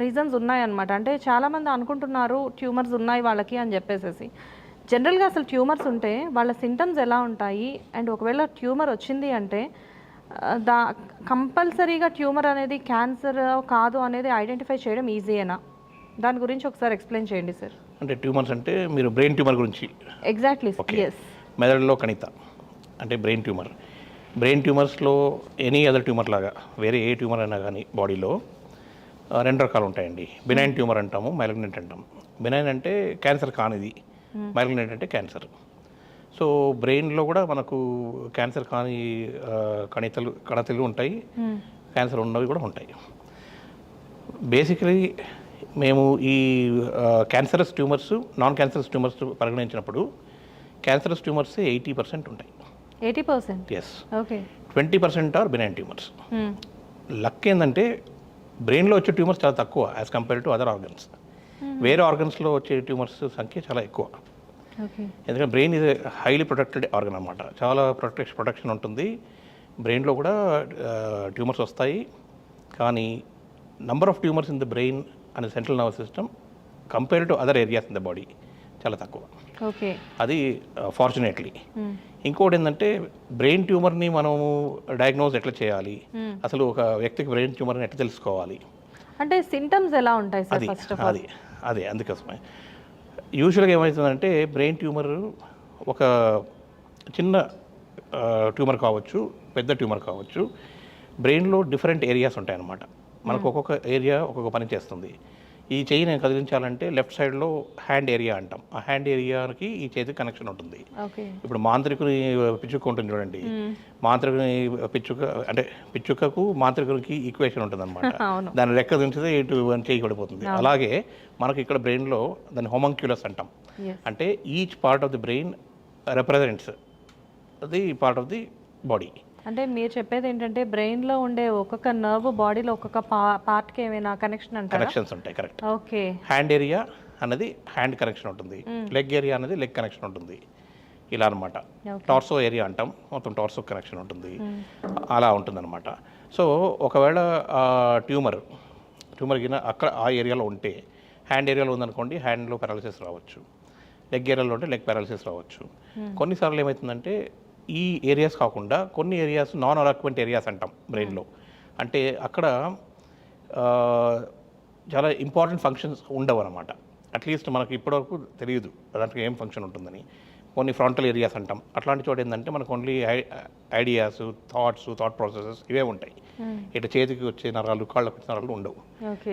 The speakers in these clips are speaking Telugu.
రీజన్స్ ఉన్నాయన్నమాట. అంటే చాలామంది అనుకుంటున్నారు ట్యూమర్స్ ఉన్నాయి వాళ్ళకి అని చెప్పేసేసి. జనరల్గా అసలు ట్యూమర్స్ ఉంటే వాళ్ళ సింటమ్స్ ఎలా ఉంటాయి? అండ్ ఒకవేళ ట్యూమర్ వచ్చింది అంటే దా కంపల్సరీగా ట్యూమర్ అనేది క్యాన్సర్ కాదు అనేది ఐడెంటిఫై చేయడం ఈజీయేనా దాని గురించి ఒకసారి ఎక్స్ప్లెయిన్ చేయండి సార్ అంటే ట్యూమర్స్ అంటే మీరు బ్రెయిన్ ట్యూమర్ గురించి. ఎగ్జాక్ట్లీ ఎస్ మెదడులో కణిత అంటే బ్రెయిన్ ట్యూమర్ బ్రెయిన్ ట్యూమర్స్లో ఎనీ అదర్ ట్యూమర్ లాగా వేరే ఏ ట్యూమర్ అయినా కానీ బాడీలో రెండు రకాలు ఉంటాయండి. బినైన్ ట్యూమర్ అంటాము మైలగ్నెంట్ అంటాం బినైన్ అంటే క్యాన్సర్ కానిది. మైలగ్నెంట్ అంటే క్యాన్సర్ సో బ్రెయిన్లో కూడా మనకు క్యాన్సర్ కాని కణితలు కణతలు ఉంటాయి. క్యాన్సర్ ఉన్నవి కూడా ఉంటాయి. బేసికలీ మేము ఈ cancerous tumours non cancerous tumours పరిగణించినప్పుడు క్యాన్సరస్ ట్యూమర్స్ ఎయిటీ పర్సెంట్ ఉంటాయి. Eighty percent yes okay twenty percent are benign tumours luck ఏంటంటే బ్రెయిన్లో వచ్చే ట్యూమర్స్ చాలా తక్కువ as compare to other organs వేరే ఆర్గన్స్లో వచ్చే ట్యూమర్స్ సంఖ్య చాలా ఎక్కువ. ఎందుకంటే బ్రెయిన్ ఇది హైలీ ప్రొటెక్టెడ్ ఆర్గన్ అనమాట చాలా ప్రొటెక్షన్ ప్రొటెక్షన్ ఉంటుంది. బ్రెయిన్లో కూడా ట్యూమర్స్ వస్తాయి. కానీ number of tumours in the brain and central nervous system compare to other areas in the body చాలా తక్కువ. ఓకే. అది ఫార్చునేట్లీ ఇంకోటి ఏంటంటే బ్రెయిన్ ట్యూమర్ని మనము డయాగ్నోజ్ ఎట్లా చేయాలి? అసలు ఒక వ్యక్తికి బ్రెయిన్ ట్యూమర్ని ఎట్లా తెలుసుకోవాలి? అంటే సింటమ్స్ ఎలా ఉంటాయి అది అది అదే అందుకోసమే. యూజువల్గా ఏమవుతుందంటే బ్రెయిన్ ట్యూమర్ ఒక చిన్న ట్యూమర్ కావచ్చు పెద్ద ట్యూమర్ కావచ్చు బ్రెయిన్లో డిఫరెంట్ ఏరియాస్ ఉంటాయన్నమాట. మనకు ఒక్కొక్క ఏరియా ఒక్కొక్క పని చేస్తుంది. ఈ చెయ్యి నేను కదిలించాలంటే లెఫ్ట్ సైడ్లో హ్యాండ్ ఏరియా అంటాం. ఆ హ్యాండ్ ఏరియాకి ఈ చేతికి కనెక్షన్ ఉంటుంది. ఇప్పుడు మాంత్రికుని పిచ్చుక ఉంటుంది చూడండి. మాంత్రికుని పిచ్చుక అంటే పిచ్చుకకు మాంత్రికునికి ఈక్వేషన్ ఉంటుంది అనమాట అవును. దాని రెక్క దించితే ఇటు చేయి పడిపోతుంది. అలాగే మనకి ఇక్కడ బ్రెయిన్లో దాన్ని హోమంక్యులస్ అంటాం. అంటే each part of the brain represents the part of the body అంటే మీరు చెప్పేది ఏంటంటే బ్రెయిన్లో ఉండే ఒక్కొక్క నర్వ్ బాడీలో ఒక్కొక్క పార్ట్కి ఏమైనా కనెక్షన్ అంటారా? కనెక్షన్స్ ఉంటాయి కరెక్ట్ ఓకే. హ్యాండ్ ఏరియా అన్నది హ్యాండ్ కనెక్షన్ ఉంటుంది. లెగ్ ఏరియా అనేది లెగ్ కనెక్షన్ ఉంటుంది. ఇలా అనమాట. టార్సో ఏరియా అంటాం. మొత్తం టార్సో కనెక్షన్ ఉంటుంది. అలా ఉంటుందన్నమాట. సో ఒకవేళ ట్యూమర్ ట్యూమర్ కింద అక్కడ ఆ ఏరియాలో ఉంటే హ్యాండ్ ఏరియాలో ఉందనుకోండి హ్యాండ్లో పారాలసిస్ రావచ్చు. లెగ్ ఏరియాలో ఉంటే లెగ్ పారాలసిస్ రావచ్చు. కొన్నిసార్లు ఏమవుతుందంటే ఈ ఏరియాస్ కాకుండా కొన్ని ఏరియాస్ నాన్ అలాక్వెంట్ ఏరియాస్ అంటాం బ్రెయిన్లో అంటే అక్కడ చాలా ఇంపార్టెంట్ ఫంక్షన్స్ ఉండవు అనమాట అట్లీస్ట్ మనకి ఇప్పటివరకు తెలియదు దాంట్లో ఏం ఫంక్షన్ ఉంటుందని. కొన్ని ఫ్రంటల్ ఏరియాస్ అంటాం. అట్లాంటి చోట ఏంటంటే మనకు only ideas thoughts thought processes ఇవే ఉంటాయి. ఇటు చేతికి వచ్చే నరాలు కాళ్ళకు వచ్చే నరాలు ఉండవు.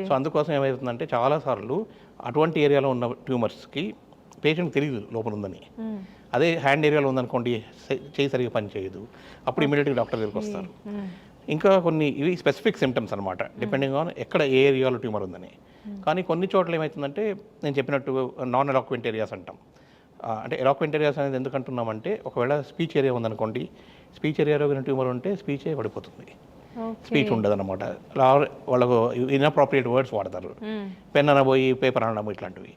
సో అందుకోసం ఏమవుతుందంటే చాలాసార్లు అటువంటి ఏరియాలో ఉన్న ట్యూమర్స్కి పేషెంట్ తెలియదు లోపల ఉందని. అదే హ్యాండ్ ఏరియాలో ఉందనుకోండి చేయి సరిగా పని చేయదు. అప్పుడు ఇమీడియట్గా డాక్టర్ దగ్గరికి వస్తారు. ఇంకా కొన్ని ఇవి స్పెసిఫిక్ సిమ్టమ్స్ అనమాట డిపెండింగ్ ఆన్ ఎక్కడ ఏ ఏరియాలో ట్యూమర్ ఉందని. కానీ కొన్ని చోట్ల ఏమవుతుందంటే నేను చెప్పినట్టు నాన్ ఎలాక్వెంట్ ఏరియాస్ అంటాం. అంటే ఎలాక్వెంట్ ఏరియాస్ అనేది ఎందుకు అంటున్నామంటే ఒకవేళ స్పీచ్ ఏరియా ఉందనుకోండి స్పీచ్ ఏరియాలో కానీ ట్యూమర్ ఉంటే స్పీచే పడిపోతుంది. స్పీచ్ ఉండదు అనమాట వాళ్ళకు ఇన్అప్రోప్రియేట్ వర్డ్స్ వాడతారు. పెన్ అనబోయి పేపర్ అనడం ఇట్లాంటివి.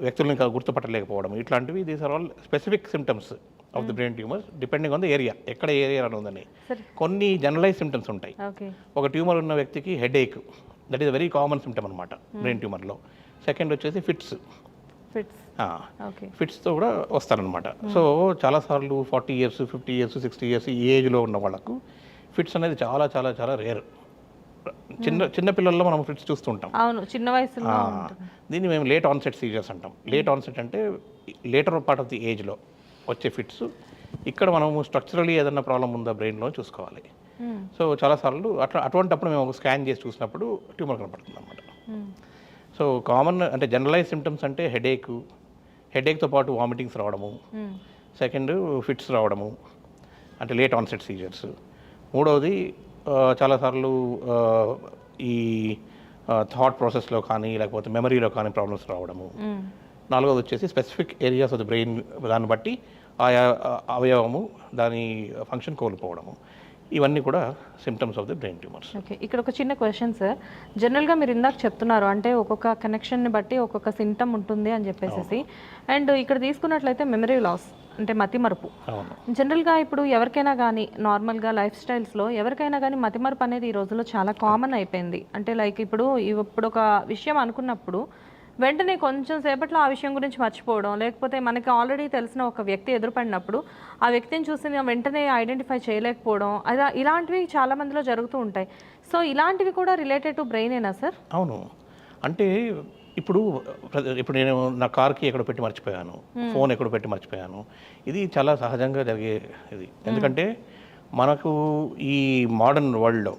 వ్యక్తులను ఇంకా గుర్తుపట్టలేకపోవడం ఇట్లాంటివి these are all specific symptoms of the brain tumours depending on the area. ఎక్కడ ఏరియా ఉందని. సరే. కొన్ని జనరలైజ్ సిమ్టమ్స్ ఉంటాయి. ఒక ట్యూమర్ ఉన్న వ్యక్తికి headache that is very common symptom అనమాట బ్రెయిన్ ట్యూమర్లో. సెకండ్ వచ్చేసి ఫిట్స్. ఫిట్స్తో కూడా వస్తారనమాట సో చాలాసార్లు forty years fifty years sixty years ఈ ఏజ్లో ఉన్న వాళ్ళకు ఫిట్స్ అనేది చాలా చాలా చాలా రేర్. చిన్న చిన్న పిల్లల్లో మనం ఫిట్స్ చూస్తుంటాం. అవును చిన్న వయసులో దీన్ని మేము లేట్ ఆన్సెట్ సీజర్స్ అంటాం. లేట్ ఆన్సెట్ అంటే లేటర్ పార్ట్ ఆఫ్ ది ఏజ్లో వచ్చే ఫిట్స్ ఇక్కడ మనము స్ట్రక్చరలీ ఏదైనా ప్రాబ్లం ఉందా బ్రెయిన్లో చూసుకోవాలి. సో చాలాసార్లు అట్లా అటువంటప్పుడు మేము ఒక స్కాన్ చేసి చూసినప్పుడు ట్యూమర్ కనపడుతుంది అనమాట. సో కామన్ అంటే జనరలైజ్ సిమ్టమ్స్ అంటే హెడేక్ హెడేక్తో పాటు వామిటింగ్స్ రావడము. సెకండ్ ఫిట్స్ రావడము. అంటే లేట్ ఆన్సెట్ సీజర్స్ మూడవది చాలాసార్లు ఈ థాట్ ప్రాసెస్లో కానీ లేకపోతే మెమరీలో కానీ ప్రాబ్లమ్స్ రావడము. నాలుగోది వచ్చేసి specific areas of the brain దాన్ని బట్టి ఆయా అవయవము దాని ఫంక్షన్ కోల్పోవడము. ఇవన్నీ కూడా symptoms of the brain tumours okay ఇక్కడ ఒక చిన్న క్వశ్చన్ సార్ జనరల్గా మీరు ఇందాక చెప్తున్నారు అంటే ఒక్కొక్క కనెక్షన్ని బట్టి ఒక్కొక్క సింటమ్ ఉంటుంది అని చెప్పేసి అండ్ ఇక్కడ తీసుకున్నట్లయితే మెమరీ లాస్ అంటే మతిమరుపు. జనరల్గా ఇప్పుడు ఎవరికైనా కానీ నార్మల్గా లైఫ్ స్టైల్స్లో ఎవరికైనా కానీ మతిమరుపు అనేది ఈ రోజుల్లో చాలా కామన్ అయిపోయింది. అంటే లైక్ ఇప్పుడు ఇప్పుడు ఒక విషయం అనుకున్నప్పుడు వెంటనే కొంచెం సేపట్లో ఆ విషయం గురించి మర్చిపోవడం లేకపోతే మనకి ఆల్రెడీ తెలిసిన ఒక వ్యక్తి ఎదురుపడినప్పుడు ఆ వ్యక్తిని చూసి వెంటనే ఐడెంటిఫై చేయలేకపోవడం అలా ఇలాంటివి చాలా మందిలో జరుగుతూ ఉంటాయి. సో ఇలాంటివి కూడా రిలేటెడ్ టు బ్రెయినేనా సార్? అవును. అంటే ఇప్పుడు ఇప్పుడు నేను నా కార్కి ఎక్కడ పెట్టి మర్చిపోయాను. ఫోన్ ఎక్కడ పెట్టి మర్చిపోయాను. ఇది చాలా సహజంగా జరిగే ఇది. ఎందుకంటే మనకు ఈ మోడర్న్ వరల్డ్లో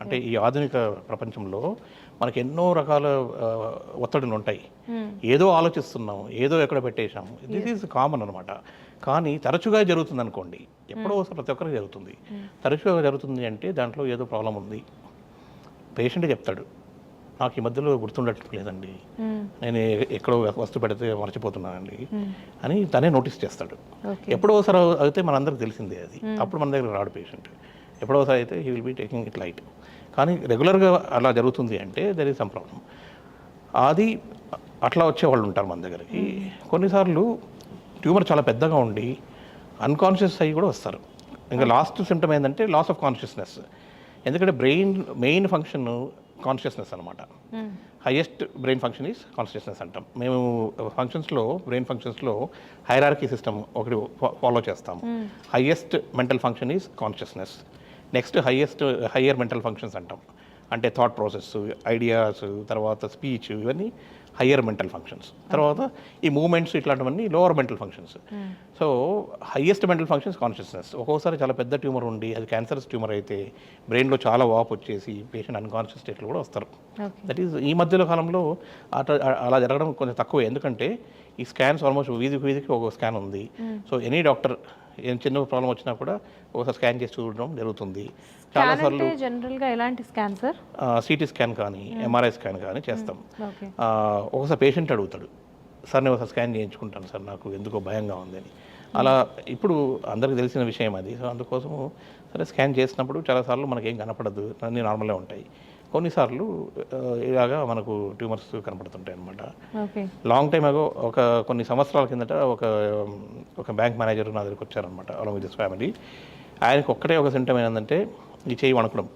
అంటే ఈ ఆధునిక ప్రపంచంలో మనకి ఎన్నో రకాల ఒత్తిడులు ఉంటాయి. ఏదో ఆలోచిస్తున్నాం ఏదో ఎక్కడ పెట్టేశాం. దిస్ ఈజ్ కామన్ అనమాట కానీ తరచుగా జరుగుతుంది అనుకోండి ఎప్పుడో ఒకసారి ప్రతి ఒక్కరికి జరుగుతుంది. తరచుగా జరుగుతుంది అంటే దాంట్లో ఏదో ప్రాబ్లం ఉంది. పేషెంట్ చెప్తాడు. నాకు ఈ మధ్యలో గుర్తుండట్లేదండి. నేను ఎక్కడో వస్తువు పెడితే మర్చిపోతున్నానండి. అని తనే నోటీస్ చేస్తాడు. ఎప్పుడో ఒకసారి అయితే మనందరికి తెలిసిందే అది. అప్పుడు మన దగ్గర రాడు పేషెంట్. ఎప్పుడో ఒకసారి అయితే he will be taking it light. కానీ రెగ్యులర్గా అలా జరుగుతుంది అంటే దెర్ ఈస్ సమ్ ప్రాబ్లం అది అట్లా వచ్చే వాళ్ళు ఉంటారు మన దగ్గరికి. కొన్నిసార్లు ట్యూమర్ చాలా పెద్దగా ఉండి అన్కాన్షియస్ అయ్యి కూడా వస్తారు. ఇంకా లాస్ట్ సిమ్టమ్ ఏంటంటే లాస్ ఆఫ్ కాన్షియస్నెస్. ఎందుకంటే బ్రెయిన్ మెయిన్ ఫంక్షన్ కాన్షియస్నెస్ అనమాట highest brain function is consciousness అంటాం. మేము ఫంక్షన్స్లో బ్రెయిన్ ఫంక్షన్స్లో హైరార్కీ సిస్టమ్ ఒకటి ఫాలో చేస్తాము highest mental function is consciousness next highest higher mental functions అంటాం. అంటే థాట్ ప్రాసెస్ ఐడియాస్ తర్వాత స్పీచ్ ఇవన్నీ హయ్యర్ మెంటల్ ఫంక్షన్స్. తర్వాత ఈ మూమెంట్స్ ఇట్లాంటివన్నీ lower mental functions. So highest mental functions consciousness. ఒక్కోసారి చాలా పెద్ద ట్యూమర్ ఉండి అది క్యాన్సరస్ ట్యూమర్ అయితే బ్రెయిన్లో చాలా వాపు వచ్చేసి పేషెంట్ అన్కాన్షియస్ స్టేట్లో కూడా వస్తారు. దట్ ఈస్ ఈ మధ్యలో కాలంలో అలా జరగడం కొంచెం తక్కువ. ఎందుకంటే ఈ స్కాన్స్ ఆల్మోస్ట్ వీధికి వీధికి ఒక స్కాన్ ఉంది. సో ఎనీ డాక్టర్ ఏం చిన్న ప్రాబ్లం వచ్చినా కూడా ఒకసారి స్కాన్ చేసి చూడడం జరుగుతుంది. చాలా స్కాన్ అంటే జనరల్గా ఎలాంటి స్కాన్ సార్ సిటీ స్కాన్ కానీ ఎంఆర్ఐ స్కాన్ కానీ చేస్తాం. ఆ, ఒకసారి పేషెంట్ అడుగుతాడు సార్ నేను ఒకసారి స్కాన్ చేయించుకుంటాను సార్ నాకు ఎందుకో భయంగా ఉందని అలా ఇప్పుడు అందరికీ తెలిసిన విషయం అది. సో అందుకోసము సరే స్కాన్ చేసినప్పుడు చాలాసార్లు మనకి ఏం కనపడదు అన్నీ నార్మల్గా ఉంటాయి. కొన్నిసార్లు ఇలాగా మనకు ట్యూమర్స్ కనపడుతుంటాయి అనమాట లాంగ్ టైం అగో ఒక కొన్ని సంవత్సరాల కిందట ఒక ఒక బ్యాంక్ మేనేజర్ నా దగ్గరికి వచ్చారనమాట అలాంగ్ విత్ ఫ్యామిలీ ఆయనకు ఒక్కటే ఒక సింటమ్ ఏంటంటే ఈ చేయి వణకడం.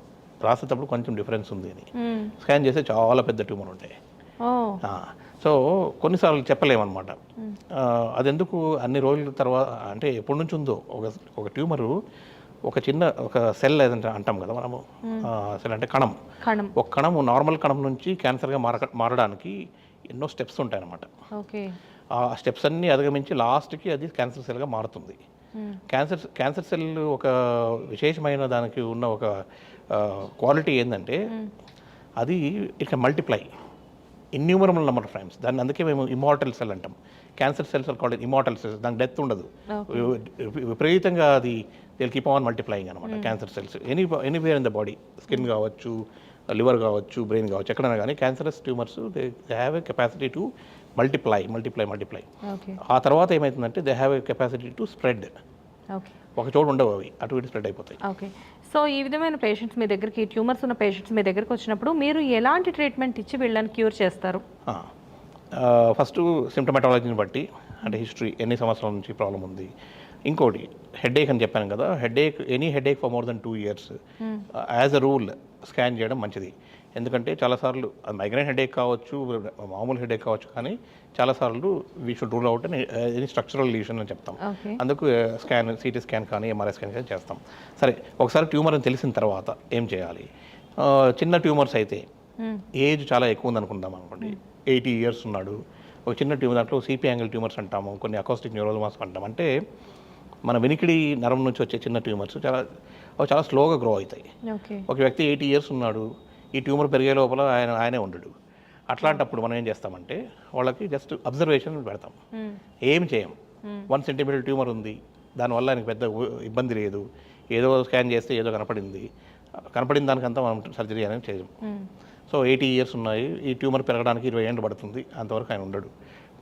రాసేటప్పుడు కొంచెం డిఫరెన్స్ ఉంది అని. స్కాన్ చేస్తే చాలా పెద్ద ట్యూమర్ ఉంటాయి. సో కొన్నిసార్లు చెప్పలేమన్నమాట. అదెందుకు? అన్ని రోజుల తర్వాత అంటే ఎప్పటి నుంచి ఉందో? ఒక ఒక ట్యూమరు ఒక చిన్న ఒక సెల్ ఏదంటే అంటాం కదా మనము సెల్ అంటే కణం. కణం. ఒక కణం నార్మల్ కణం నుంచి క్యాన్సర్గా మార మారడానికి ఎన్నో స్టెప్స్ ఉంటాయన్నమాట. ఓకే. ఆ స్టెప్స్ అన్నీ అధిగమించి లాస్ట్కి అది క్యాన్సర్ సెల్గా మారుతుంది. క్యాన్సర్ క్యాన్సర్ సెల్ ఒక విశేషమైన దానికి ఉన్న ఒక క్వాలిటీ ఏంటంటే అది it multiply innumerable number of times దాన్ని అందుకే మేము ఇమార్టల్ సెల్ అంటాం. Cancer cells are called immortal cells దానికి డెత్ ఉండదు. విపరీతంగా అది దిల్ కీప్ ఆన్ మల్టిప్లయింగ్ అనమాట cancer cells any anywhere in the body skin కావచ్చు లివర్ కావచ్చు బ్రెయిన్ కావచ్చు ఎక్కడైనా కానీ cancerous tumours they have a capacity to multiply multiply multiply ఆ తర్వాత ఏమవుతుందంటే they have a capacity to spread ఒక చోటు ఉండవు అవి అటు ఇటు స్ప్రెడ్ అయిపోతాయి. ఓకే. సో ఈ విధమైన పేషెంట్స్ మీ దగ్గరికి ట్యూమర్స్ ఉన్న పేషెంట్స్ మీ దగ్గరికి వచ్చినప్పుడు మీరు ఎలాంటి ట్రీట్మెంట్ ఇచ్చి వీళ్ళని క్యూర్ చేస్తారు? ఫస్ట్ సిమ్టమాటాలజీని బట్టి అంటే హిస్టరీ ఎన్ని సంవత్సరాల నుంచి ప్రాబ్లం ఉంది. ఇంకోటి హెడేక్ అని చెప్పాను కదా headache any headache for more than two years as a rule scan చేయడం మంచిది. ఎందుకంటే చాలాసార్లు మైగ్రైన్ హెడేక్ కావచ్చు మామూలు హెడేక్ కావచ్చు కానీ చాలాసార్లు we should rule out any structural lesion అని చెప్తాం. అందుకు స్కాన్ సిటీ స్కాన్ కానీ ఎంఆర్ఐ స్కాన్ కానీ చేస్తాం. సరే ఒకసారి ట్యూమర్ అని తెలిసిన తర్వాత ఏం చేయాలి? చిన్న ట్యూమర్స్ అయితే ఏజ్ చాలా ఎక్కువ ఉంది అనుకుందాం అనుకోండి ఎయిటీ ఇయర్స్ ఉన్నాడు. ఒక చిన్న ట్యూమర్ దాంట్లో సిపి యాంగిల్ ట్యూమర్స్ అంటాము కొన్ని అకోస్టిక్ న్యూరోజమాస్ అంటాం అంటే మన వెనికిడి నరం నుంచి వచ్చే చిన్న ట్యూమర్స్ చాలా అవి చాలా స్లోగా గ్రో అవుతాయి. ఒక వ్యక్తి ఎయిటీ ఇయర్స్ ఉన్నాడు ఈ ట్యూమర్ పెరిగే లోపల ఆయన ఆయనే ఉండడు. అట్లాంటప్పుడు మనం ఏం చేస్తామంటే వాళ్ళకి జస్ట్ అబ్జర్వేషన్ పెడతాం. ఏం చేయం? వన్ సెంటీమీటర్ ట్యూమర్ ఉంది. దానివల్ల ఆయనకు పెద్ద ఇబ్బంది లేదు. ఏదో స్కాన్ చేస్తే ఏదో కనపడింది. కనపడిన దానికంతా మనం సర్జరీ అనేది చేయం. సో ఎయిటీ ఇయర్స్ ఉన్నాయి. ఈ ట్యూమర్ పెరగడానికి ఇరవై ఏళ్ళు పడుతుంది. అంతవరకు ఆయన ఉండడు.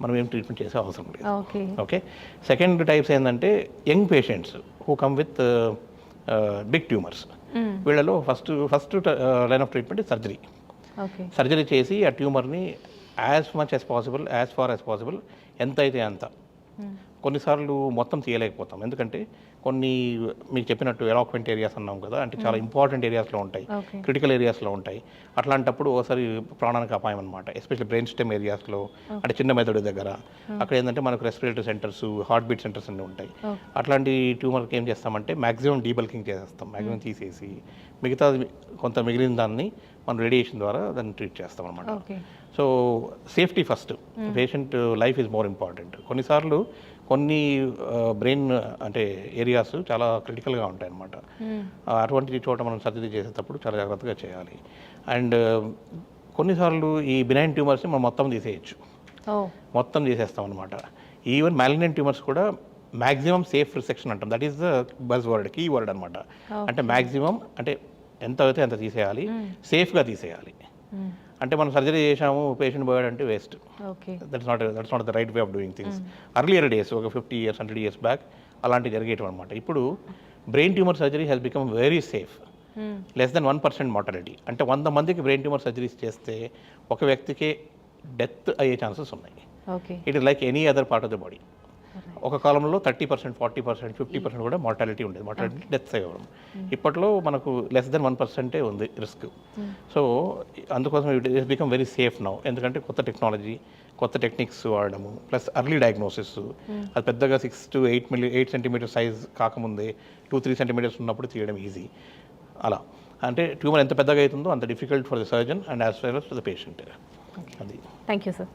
మనం ఏం ట్రీట్మెంట్ చేసే అవసరం లేదు. ఓకే. సెకండ్ టైప్స్ ఏంటంటే young patients who come with big tumours. వీళ్ళలో first first line of treatment surgery. Surgery చేసి ఆ ట్యూమర్ని as much as possible as far as possible ఎంత అయితే అంత. కొన్నిసార్లు మొత్తం తీయలేకపోతాం. ఎందుకంటే కొన్ని మీకు చెప్పినట్టు ఎలాక్వెంట్ ఏరియాస్ అన్నాం కదా అంటే చాలా ఇంపార్టెంట్ ఏరియాస్లో ఉంటాయి క్రిటికల్ ఏరియాస్లో ఉంటాయి. అట్లాంటప్పుడు ఓసారి ప్రాణానికి అపాయం అనమాట ఎస్పెషల్లీ బ్రెయిన్ స్టెమ్ ఏరియాస్లో అంటే చిన్న మెదడు దగ్గర. అక్కడ ఏంటంటే మనకు respiratory centres heart beat centres అన్నీ ఉంటాయి. అట్లాంటి ట్యూమర్కి ఏం చేస్తామంటే మ్యాక్సిమం డీబల్కింగ్ చేసేస్తాం. మ్యాక్సిమం తీసేసి మిగతా కొంత మిగిలిన దాన్ని మనం రేడియేషన్ ద్వారా దాన్ని ట్రీట్ చేస్తాం అనమాట so safety first. Patient life is more important కొన్నిసార్లు కొన్ని బ్రెయిన్ అంటే ఏరియాస్ చాలా క్రిటికల్గా ఉంటాయి అన్నమాట. అటువంటి చోట మనం సర్జరీ చేసేటప్పుడు చాలా జాగ్రత్తగా చేయాలి. అండ్ కొన్నిసార్లు ఈ బినైన్ ట్యూమర్స్ని మనం మొత్తం తీసేయచ్చు. మొత్తం తీసేస్తాం అనమాట ఈవెన్ మ్యాలిగ్నెంట్ ట్యూమర్స్ కూడా మ్యాక్సిమం సేఫ్ రిసెక్షన్ అంటాం. That is the buzz word key word అనమాట అంటే మ్యాక్సిమం అంటే ఎంత అయితే అంత తీసేయాలి. సేఫ్గా తీసేయాలి. అంటే మనం సర్జరీ చేసాము patient పోయాడంటే waste okay. That's not that's not the right way of doing things earlier days ఒక fifty years hundred years back అలాంటివి జరిగేటివి అనమాట ఇప్పుడు brain tumour surgery has become very safe less than one percent mortality అంటే వంద మందికి బ్రెయిన్ ట్యూమర్ సర్జరీస్ చేస్తే ఒక వ్యక్తికి డెత్ అయ్యే ఛాన్సెస్ ఉన్నాయి. Okay. It is like any other part of the body ఒక కాలంలో thirty percent forty percent fifty percent కూడా మార్టాలిటీ ఉండేది. మార్టాలిటీ డెత్స్ అయ్యడం ఇప్పట్లో మనకు లెస్ దెన్ వన్ పర్సెంటే ఉంది రిస్క్ సో అందుకోసం it is become very safe now ఎందుకంటే కొత్త టెక్నాలజీ కొత్త టెక్నిక్స్ వాడడము ప్లస్ అర్లీ డయాగ్నోసిస్ అది పెద్దగా six to eight milli eight centimetre size కాకముందే టూ త్రీ సెంటీమీటర్స్ ఉన్నప్పుడు తీయడం ఈజీ అలా. అంటే ట్యూమర్ ఎంత పెద్దగా అవుతుందో అంత difficult for the surgeon and as well for the patient అది. Thank you sir